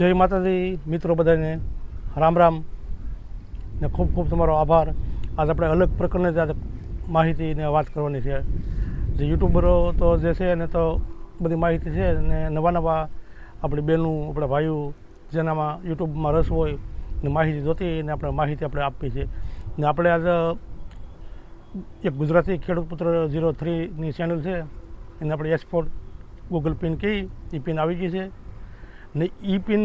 જય માતાજી, મિત્રો બધાને. રામ રામ. ને ખૂબ ખૂબ તમારો આભાર. આજે આપણે અલગ પ્રકારની આજે માહિતીને વાત કરવાની છે. જે યુટ્યુબરો તો જે છે ને તો બધી માહિતી છે ને નવા નવા આપણી બહેનું આપણા ભાઈઓ જેનામાં યુટ્યુબમાં રસ હોય ને માહિતી જોતી ને આપણે માહિતી આપણે આપવી છે ને આપણે આજે એક ગુજરાતી ખેડૂત પુત્ર ઝીરો થ્રીની ચેનલ છે. એને આપણે એક્સપોર્ટ ગૂગલ પિન કહી, એ પિન આવી ગઈ છે. ને એ પિન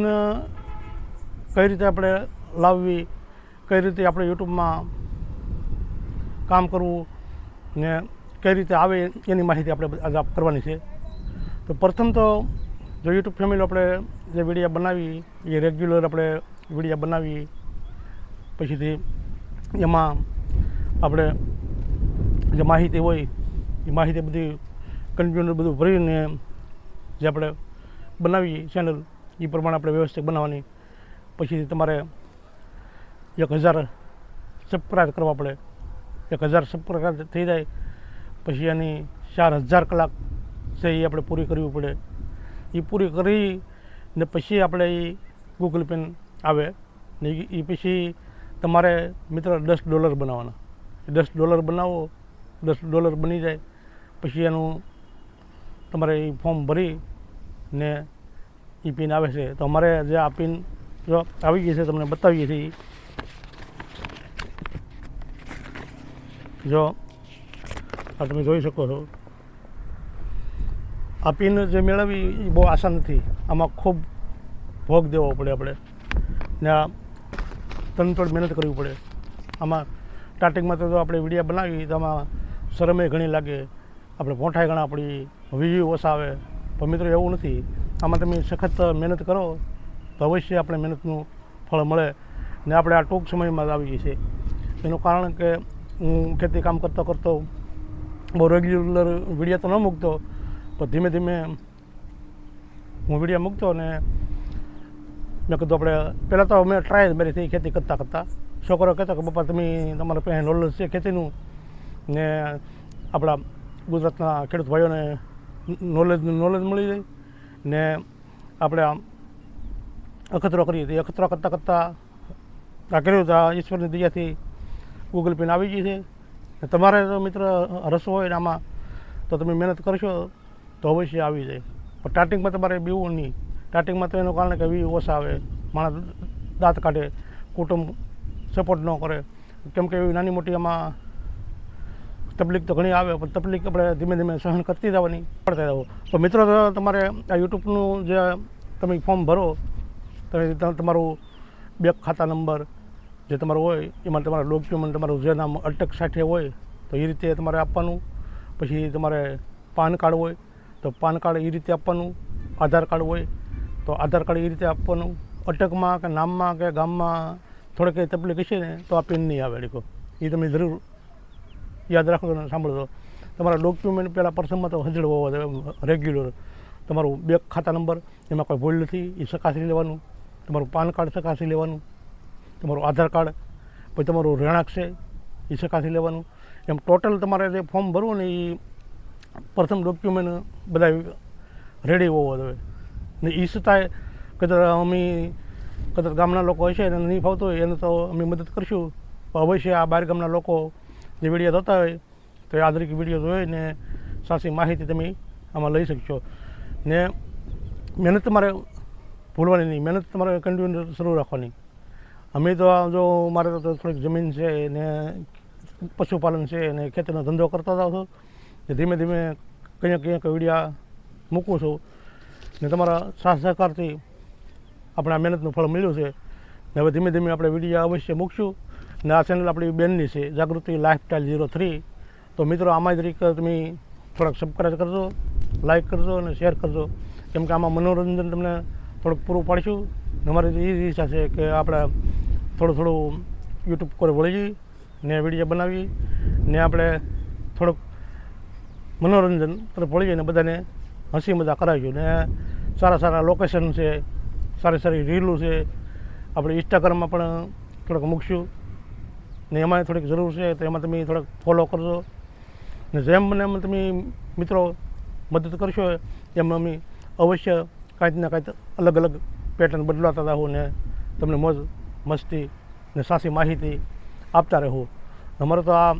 કઈ રીતે આપણે લાવવી, કઈ રીતે આપણે યુટ્યુબમાં કામ કરવું ને કઈ રીતે આવે એની માહિતી આપણે આજે કરવાની છે. તો પ્રથમ તો જો યુટ્યુબ ફેમિલી આપણે જે વિડીયા બનાવી, એ રેગ્યુલર આપણે વિડીયા બનાવી, પછીથી એમાં આપણે જે માહિતી હોય, એ માહિતી બધી કન્ટિન્યુ બધું ભરીને જે આપણે બનાવીએ ચેનલ એ પ્રમાણે આપણે વ્યવસ્થિત બનાવવાની. પછી તમારે એક હજાર સબસ્ક્રાઈબ કરવા પડે. એક હજાર સબસ્ક્રાઈબ થઈ જાય, પછી એની ચાર હજાર કલાક છે એ આપણે પૂરી કરવી પડે. એ પૂરી કરી ને પછી આપણે એ ગૂગલ પેન આવે ને એ પછી તમારે મિત્ર દસ ડોલર બનાવવાના. દસ ડોલર બનાવો, દસ ડોલર બની જાય. પછી એનું તમારે એ ફોર્મ ભરી ને એ પિન આવે છે. તો અમારે જે આ પિન જો આવી ગઈ છે, તમને બતાવીએ છીએ. જો, આ તમે જોઈ શકો છો. આ પિન જે મેળવવી એ બહુ આસાન નથી. આમાં ખૂબ ભોગ દેવો પડે આપણે. ને આ તનતોડ મહેનત કરવી પડે. આમાં સ્ટાર્ટિંગમાં તો આપણે વિડીયા બનાવી, તો આમાં શરમે ઘણી લાગે. આપણે પોંઠાય ઘણા આપણી વ્યૂ ઓછા આવે. પણ મિત્રો, એવું નથી. આમાં તમે સખત મહેનત કરો, તો અવશ્ય આપણે મહેનતનું ફળ મળે. ને આપણે આ ટૂંક સમયમાં જ આવી જશે એનું કારણ કે હું ખેતી કામ કરતો કરતો બહુ રેગ્યુલર વીડિયો તો ન મૂકતો, પણ ધીમે ધીમે હું વીડિયો મૂકતો ને મેં કીધું આપણે પહેલાં તો મેં ટ્રાય જ મારી થઈ ખેતી કરતાં કરતાં. છોકરો કહેતો કે પપ્પા તમે તમારા પાસે નોલેજ છે ખેતીનું? ને આપણા ગુજરાતના ખેડૂત ભાઈઓને નોલેજ નોલેજ મળી જાય. ને આપણે આમ અખતરો કરીએ તો એ અખતરો કરતાં કરતાં આ કર્યું તો ઈશ્વરની દયાથી ગૂગલ પેન આવી ગઈ છે. ને તમારે મિત્ર રસ હોય ને આમાં, તો તમે મહેનત કરશો તો અવશ્ય આવી જાય. પણ સ્ટાર્ટિંગમાં તમારે બીવું નહીં. સ્ટાર્ટિંગમાં તો એનું કારણ કે વી ઓછા આવે. માણસ દાંત કાઢે. કુટુંબ સપોર્ટ ન કરે. કેમ કે એવી નાની મોટી આમાં તકલીફ તો ઘણી આવે, પણ તકલીફ આપણે ધીમે ધીમે સહન કરતી જવાની પડતા રહો. તો મિત્રો તમારે આ યુટ્યુબનું જે તમે ફોર્મ ભરો તમે તમારું બેંક ખાતા નંબર જે તમારો હોય, એમાં તમારા ડોક્યુમેન્ટ, તમારું જે નામ અટક સાથે હોય, તો એ રીતે તમારે આપવાનું. પછી તમારે પાન કાર્ડ હોય, તો પાન કાર્ડ એ રીતે આપવાનું. આધાર કાર્ડ હોય, તો આધાર કાર્ડ એ રીતે આપવાનું. અટકમાં કે નામમાં કે ગામમાં થોડીક તકલીફ હશે ને, તો આ પિન નહીં આવે લીકો. એ તમે જરૂર યાદ રાખો સાંભળજો. તમારા ડોક્યુમેન્ટ પહેલાં પ્રથમમાં તો હજળ હોવા રેગ્યુલર તમારું બેંક ખાતા નંબર એમાં કોઈ ભૂલ નથી, એ ચકાસી લેવાનું. તમારું પાન કાર્ડ ચકાસી લેવાનું. તમારું આધાર કાર્ડ, પછી તમારું રહેણાંક છે, એ ચકાસી લેવાનું. એમ ટોટલ તમારે જે ફોર્મ ભરવું ને એ પ્રથમ ડોક્યુમેન્ટ બધા રેડી હોવા જોઈએ ને એ છતાંય કદાચ અમે કદાચ ગામના લોકો હશે એને નહીં ફાવતું હોય, એને તો અમે મદદ કરશું. અવશ્ય આ બહાર ગામના લોકો જે વીડિયો થતા હોય, તો એ આધુનિક વીડિયો જોઈ ને સાચી માહિતી તમે આમાં લઈ શકશો. ને મહેનત તમારે ભૂલવાની નહીં, મહેનત તમારે કન્ટિન્યુ શરૂ રાખવાની. અમે તો જો મારે તો થોડીક જમીન છે ને પશુપાલન છે ને ખેતીનો ધંધો કરતા જાઉં છું ધીમે ધીમે કંઈક કંઈક વિડીયા મૂકું છું. ને તમારા સાથ સહકારથી આપણે આ મહેનતનું ફળ મળ્યું છે. ને હવે ધીમે ધીમે આપણે વિડીયા અવશ્ય મૂકશું. ને આ ચેનલ આપણી બેનની છે, જાગૃતિ લાઈફસ્ટાઈલ ઝીરો થ્રી તો મિત્રો, આમાં જ રીતે તમે થોડાક સબસ્ક્રાઈબ કરજો લાઈક કરજો અને શેર કરજો. કેમ કે આમાં મનોરંજન તમને થોડુંક પૂરું પાડીશું. અમારી એ ઈચ્છા છે કે આપણે થોડું થોડું યુટ્યુબ પર વળી ને વીડિયો બનાવી ને આપણે થોડુંક મનોરંજન તરફ વળી ને બધાને હસી મજા કરાવીશું. ને સારા સારા લોકેશન છે, સારી સારી રીલો છે, આપણે ઇન્સ્ટાગ્રામમાં પણ થોડુંક મૂકશું. ને એમાં થોડીક જરૂર છે, તો એમાં તમે થોડાક ફોલો કરજો. ને જેમ મને એમ તમે મિત્રો મદદ કરશો, એમ અમે અવશ્ય કાંઈક ને કાંઈક અલગ અલગ પેટર્ન બદલાતા રહું ને તમને મોજ, મસ્તી ને સાચી માહિતી આપતા રહું. અમારો તો આ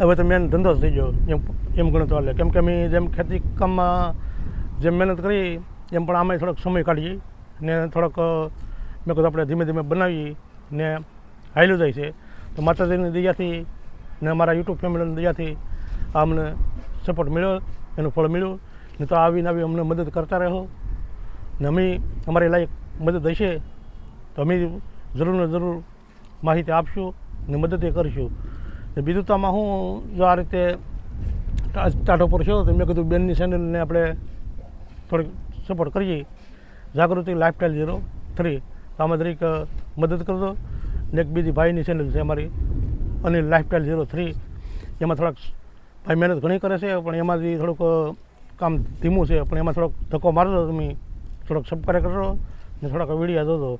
હવે તો મેન ધંધો થઈ ગયો, એમ એમ ગણતો હાલે. કેમ કે અમે જેમ ખેતી કામમાં જેમ મહેનત કરી, એમ પણ આમાં થોડોક સમય કાઢીએ ને થોડોક, મેં કીધું આપણે ધીમે ધીમે બનાવીએ ને હાલ્યું જાય છે. તો માતાજીની દયાથી ને અમારા યુટ્યુબ ફેમિલીની દયાથી અમને સપોર્ટ મળ્યો, એનું ફળ મળ્યું. ને તો આવીને આવી અમને મદદ કરતા રહો. ને અમે અમારી લાયક મદદ હશે તો અમે જરૂર ને જરૂર માહિતી આપશું ને મદદ એ કરીશું. ને બીજું તો આમાં હું જો આ રીતે ટાટો પર છો તો મેં કીધું બેનની ચેનલને આપણે થોડીક સપોર્ટ કરીએ. જાગૃતિ લાઈફસ્ટાઈલ ઝીરો થ્રી તો આમાં દરેક મદદ કરજો. ને એક બીજી ભાઈની ચેનલ છે અમારી, અનિલ લાઈફસ્ટાઈલ ઝીરો થ્રી એમાં થોડાક ભાઈ મહેનત ઘણી કરે છે, પણ એમાંથી થોડુંક કામ ધીમું છે, પણ એમાં થોડોક ધક્કો મારજો તમે થોડોક સબસ્ક્રાઈબ કરજો ને થોડાક વિડીયા જોજો.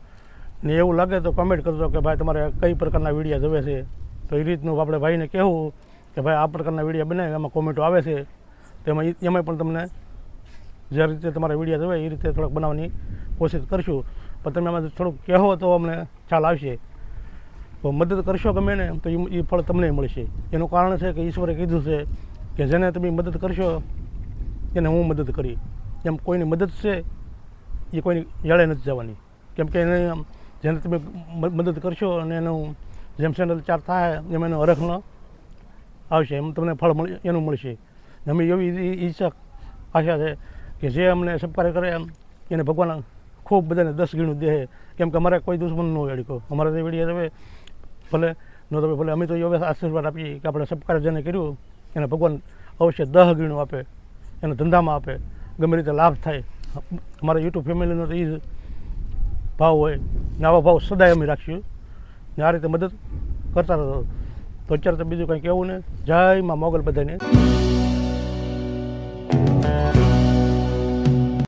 ને એવું લાગે તો કમેન્ટ કરજો કે ભાઈ તમારે કઈ પ્રકારના વિડીયા જોવે છે. તો એ રીતનું આપણે ભાઈને કહેવું કે ભાઈ આ પ્રકારના વિડીયા બનાવે, એમાં કોમેન્ટો આવે છે. તેમાં એમાં પણ તમને જે રીતે તમારા વિડીયા જોવે, એ રીતે થોડોક બનાવવાની કોશિશ કરશું. પણ તમે આમાં થોડુંક કહેવો તો અમને ખ્યાલ આવશે. તો મદદ કરશો ગમે ને, તો એ ફળ તમને મળશે. એનું કારણ છે કે ઈશ્વરે કીધું છે કે જેને તમે મદદ કરશો, એને હું મદદ કરી. એમ કોઈની મદદ છે એ કોઈની યાળે નથી જવાની. કેમ કે એને જેને તમે મદદ કરશો અને એનું જેમ ચેનલ ચાર થાય, એમ એનો અરખણ આવશે, એમ તમને ફળ મળી, એનું મળશે. અમે એવી ઈચ્છા, આશા છે કે જે અમને સબસ્ક્રાઈબ કરે એમ એને ભગવાન ખૂબ બધાને દસ ગીણું દે. કેમ કે અમારે કોઈ દુશ્મન ન અડીકો. અમારે તો વીડિયો હવે ભલે ન તો ભલે અમે તો એવા આશીર્વાદ આપીએ કે આપણે સપકાર જેને કર્યું, એને ભગવાન અવશ્ય દહ ગીણું આપે, એને ધંધામાં આપે, ગમે રીતે લાભ થાય. અમારા યુટ્યુબ ફેમિલીનો તો એ જ ભાવ હોય ને આવા ભાવ સદાય અમે રાખીશું ને આ રીતે મદદ કરતા રહો. તો અત્યારે તો બીજું કંઈ કહેવું ને. જય માં મોગલ બધાને.